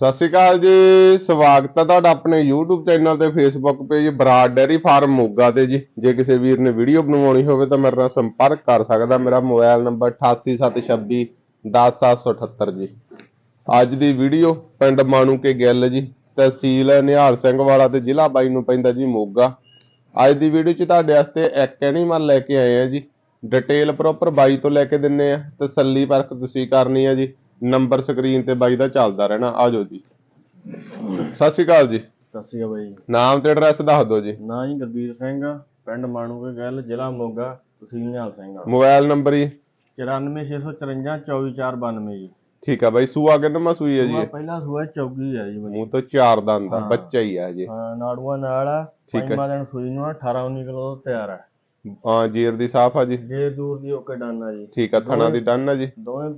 ਸਤਿ ਸ਼੍ਰੀ ਅਕਾਲ ਜੀ, ਸਵਾਗਤ ਹੈ ਤੁਹਾਡਾ ਆਪਣੇ YouTube ਚੈਨਲ ਤੇ Facebook page Brar dairy farm Moga ਤੇ ਜੀ। ਜੇ ਕਿਸੇ ਵੀਰ ਨੇ ਵੀਡੀਓ ਬਣਵਾਉਣੀ ਹੋਵੇ ਤਾਂ ਮੇਰੇ ਨਾਲ ਸੰਪਰਕ ਕਰ ਸਕਦਾ। ਮੇਰਾ ਮੋਬਾਈਲ ਨੰਬਰ 8876 10778 ਜੀ। ਅੱਜ ਦੀ ਵੀਡੀਓ ਪਿੰਡ ਮਾਣੂ ਕੇ ਗਿੱਲ ਜੀ, ਤਹਿਸੀਲ ਨਿਹਾਲ ਸਿੰਘ ਵਾਲਾ ਤੇ ਜ਼ਿਲ੍ਹਾ ਬਾਈ ਨੂੰ ਪੈਂਦਾ ਜੀ ਮੋਗਾ। ਅੱਜ ਦੀ ਵੀਡੀਓ 'ਚ ਤੁਹਾਡੇ ਵਾਸਤੇ ਇੱਕ ਐਨੀਮਲ ਲੈ ਕੇ ਆਏ ਆ ਜੀ। ਡਿਟੇਲ ਪ੍ਰੋਪਰ ਬਾਈ ਤੋਂ ਲੈ ਕੇ ਦਿੰਨੇ ਆ। ਤਸੱਲੀ ਪਰਖ ਤੁਸੀਂ ਕਰਨੀ ਆ ਜੀ। ਨੰਬਰ ਸਕਰੀਨ ਤੇ ਬਾਈ ਦਾ ਚੱਲਦਾ ਰਹਿਣਾ। ਆਜੋ ਜੀ। ਸਤਿ ਸ਼੍ਰੀ ਅਕਾਲ ਜੀ। ਸਤਿ ਸ਼੍ਰੀ ਅਕਾਲ ਬਾਈ। ਨਾਮ ਤੇ ਐਡਰੈਸ ਦੱਸ ਦਿਓ ਜੀ। ਨਾਂ ਜੀ ਗੁਰਬੀਰ ਸਿੰਘ ਪਿੰਡ ਮਾਣੂਕੇ ਗੱਲ ਜ਼ਿਲ੍ਹਾ ਮੋਗਾ ਤਹਿਸੀਲ ਨਿਹਾਲ ਸਿੰਘ ਮੋਬਾਈਲ ਨੰਬਰ ਜੀ। 94654 24492 ਜੀ। ਠੀਕ ਆ ਬਾਈ ਸੂਆ ਕਿੰਨਾ ਸੂਈ ਹੈ ਜੀ? ਇਹ? ਪਹਿਲਾ ਸੂਆ ਚੌਗੀ ਹੈ ਜੀ ਬਾਈ। ਮੂੰਹ ਤੋਂ ਚਾਰ ਦੰਦ ਦਾ ਹਾਂ। ਬੱਚਾ ਹੀ ਆ ਜੀ। ਹਾਂ ਨਾੜੂਆ ਨਾਲ ਆ ਠੀਕ ਹੈ। ਪੰਜਵਾਂ ਦਿਨ ਸੂਈ ਨੂੰ ਆ, 18 19 ਕਿਲੋ ਤਿਆਰ ਹੈ ਹਾਂ ਜੀਰ ਦੀ ਸਾਫ਼ ਆ ਜੀ। ਜੇ ਦੂਰ ਦੀ ਓਕੇ ਡਨ ਆ ਜੀ। ਠੀਕ ਆ ਥਣਾ ਦੀ ਡਨ ਆ ਜੀ। ਦੋਵੇਂ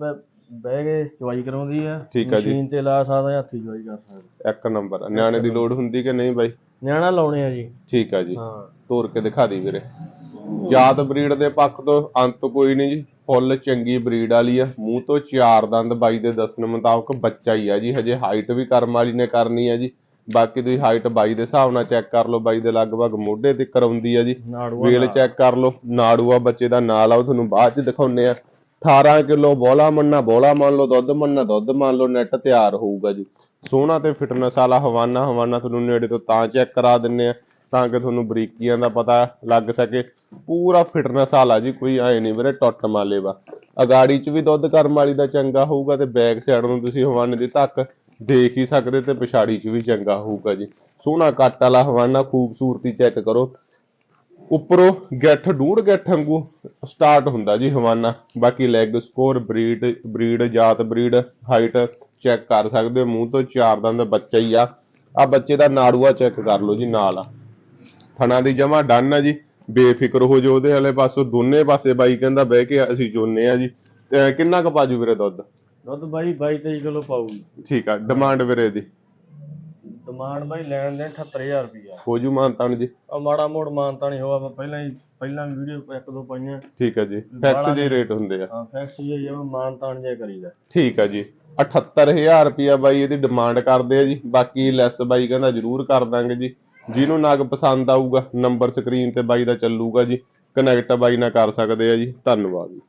ਬਹਿ ਕੇ ਚਵਾਈ ਕਰਾਉਂਦੀ ਆ ਠੀਕ ਆ ਜੀ। ਮਸ਼ੀਨ ਤੇ ਲਾ ਸਕਦਾ ਜਾਂ ਹੱਥੀ ਚਵਾਈ ਕਰ ਸਕਦਾ। ਇੱਕ ਨੰਬਰ ਨਿਆਣੇ ਦੀ ਲੋੜ ਹੁੰਦੀ ਕਿ ਨਹੀਂ ਬਾਈ? ਨਿਆਣਾ ਲਾਉਣੇ ਆ ਜੀ। ਠੀਕ ਆ ਜੀ। ਹਾਂ। ਤੋਰ ਕੇ ਦਿਖਾ ਦੀ ਵੀਰੇ। ਜਾਤ ਬਰੀਡ ਦੇ ਪੱਖ ਤੋਂ ਅੰਤ ਕੋਈ ਨਹੀਂ ਜੀ। ਫੁੱਲ ਚੰਗੀ ਬਰੀਡ ਵਾਲੀ ਆ। ਮੂੰਹ ਤੋਂ ਚਾਰ ਦੰਦ ਬਾਈ ਦੇ ਦੱਸਣ ਮੁਤਾਬਕ ਬੱਚਾ ਹੀ ਆ ਜੀ। ਹਜੇ ਹਾਈਟ ਵੀ ਕਰਮ ਵਾਲੀ ਨੇ ਕਰਨੀ ਆ ਜੀ। ਬਾਕੀ ਤੁਸੀਂ ਹਾਈਟ ਬਾਈ ਦੇ ਹਿਸਾਬ ਨਾਲ ਚੈੱਕ ਕਰ ਲਓ। ਬਾਈ ਦੇ ਲਗਭਗ ਮੋਢੇ ਤੇ ਕਰਾਉਂਦੀ ਆ ਜੀ। ਨਾੜੂਆ ਵੇਲ ਚੈੱਕ ਕਰ ਲਓ। ਨਾੜੂਆ ਬੱਚੇ ਦਾ ਨਾਲ ਆ ਉਹ ਤੁਹਾਨੂੰ ਬਾਅਦ ਚ ਦਿਖਾਉਨੇ ਆ। 18 ਕਿਲੋ ਬੋਲਾ ਮੰਨਾ ਬੋਲਾ ਮੰਨ ਲਓ, ਦੁੱਧ ਮੰਨਾ ਦੁੱਧ ਮੰਨ ਲਓ ਨੈਟ ਤਿਆਰ ਹੋਊਗਾ ਜੀ। ਸੋਹਣਾ ਤੇ ਫਿਟਨੈਸ ਵਾਲਾ ਹਵਾਨਾ ਹਵਾਨਾ ਤੁਹਾਨੂੰ ਨੇੜੇ ਤੋਂ ਤਾਂ ਚੈੱਕ ਕਰਾ ਦਿੰਨੇ ਆ, ਤਾਂ ਕਿ ਤੁਹਾਨੂੰ ਬਰੀਕੀਆਂ ਦਾ ਪਤਾ ਲੱਗ ਸਕੇ। ਪੂਰਾ ਫਿਟਨੈਸ ਵਾਲਾ ਜੀ, ਕੋਈ ਐ ਨਹੀਂ ਵੀਰੇ, ਟੁੱਟ ਮਾਲੇ ਵਾ। ਅਗਾੜੀ ਚ ਵੀ ਦੁੱਧ ਕਰਮ ਵਾਲੀ ਦਾ ਚੰਗਾ ਹੋਊਗਾ ਤੇ ਬੈਕ ਸਾਈਡ ਨੂੰ ਤੁਸੀਂ ਹਵਾਨੇ ਦੀ ਧੱਕ ਦੇਖ ਹੀ ਸਕਦੇ ਤੇ ਪਿਛਾੜੀ ਚ ਵੀ ਚੰਗਾ ਹੋਊਗਾ ਜੀ। ਸੋਹਣਾ ਕੱਟ ਵਾਲਾ ਹਵਾਨਾ, ਖੂਬਸੂਰਤੀ ਚੈੱਕ ਕਰੋ। ਉੱਪਰੋਂ ਗਿੱਠ ਡੂੜ ਗਿੱਠ ਵਾਂਗੂ ਸਟਾਰਟ ਹੁੰਦਾ ਜੀ ਹਵਾਨਾ। ਬਾਕੀ ਲੈਗ ਸਕੋਰ ਬਰੀਡ ਬਰੀਡ ਜਾਤ ਬਰੀਡ ਹਾਈਟ ਚੈੱਕ ਕਰ ਸਕਦੇ ਹੋ। ਮੂੰਹ ਤੋਂ ਚਾਰ ਦੰਦ ਬੱਚਾ ਹੀ ਆ। ਆ ਬੱਚੇ ਦਾ ਨਾੜੂਆ ਚੈੱਕ ਕਰ ਲਓ ਜੀ ਨਾਲ ਆ। ਥਣਾ ਦੀ ਜਮਾ ਡਨ ਆ ਜੀ। ਬੇਫਿਕਰ ਹੋ ਜੋ ਉਹਦੇ ਵਾਲੇ ਪਾਸੋਂ। ਦੋਨੇ ਪਾਸੇ ਬਾਈ ਕਹਿੰਦਾ ਬਹਿ ਕੇ ਅਸੀਂ ਚੋਨੇ ਆ ਜੀ। ਕਿੰਨਾ ਕੁ ਪਾਜੂ ਵੀਰੇ ਦੁੱਧ? ਦੁੱਧ ਬਾਈ 22 23 ਕਿਲੋ ਪਾਊਗੀ ਠੀਕ ਆ ਡਿਮਾਂਡ ਵੀਰੇ ਦੀ। ਡਿਮਾਂਡ ਬਾਈ ਲੈਣ ਦੇ 78000 ਰੁਪਇਆ ਹੋ ਜੂ ਮਾਨਤਾਨ ਜੀ। ਆ ਮਾੜਾ ਮੋੜ ਮਾਨਤਾ ਨਹੀਂ ਹੋਆ ਪਹਿਲਾਂ ਹੀ ਪਹਿਲਾਂ ਵੀ ਵੀਡੀਓ ਇੱਕ ਦੋ ਪਾਈਆਂ। ਠੀਕ ਆ ਜੀ ਫਿਕਸ ਜੀ ਰੇਟ ਹੁੰਦੇ ਆ। ਹਾਂ ਫੈਕਸ ਹੀ ਜਿਵੇਂ ਮਾਨਤਾਨ ਜੇ ਕਰੀਦਾ। ਠੀਕ ਆ ਜੀ 78000 ਰੁਪਿਆ ਬਾਈ ਇਹਦੀ ਡਿਮਾਂਡ ਕਰਦੇ ਆ ਜੀ ਬਾਕੀ ਲੈਸ ਬਾਈ ਕਹਿੰਦਾ ਜਰੂਰ ਕਰ ਦਾਂਗੇ ਜੀ। ਜਿਹਨੂੰ ਨਗ ਪਸੰਦ ਆਊਗਾ ਨੰਬਰ ਸਕਰੀਨ ਤੇ ਬਾਈ ਦਾ ਚੱਲੂਗਾ ਜੀ ਕਨੈਕਟ ਬਾਈ ਨਾਲ ਕਰ ਸਕਦੇ ਆ ਜੀ ਧੰਨਵਾਦ ਜੀ।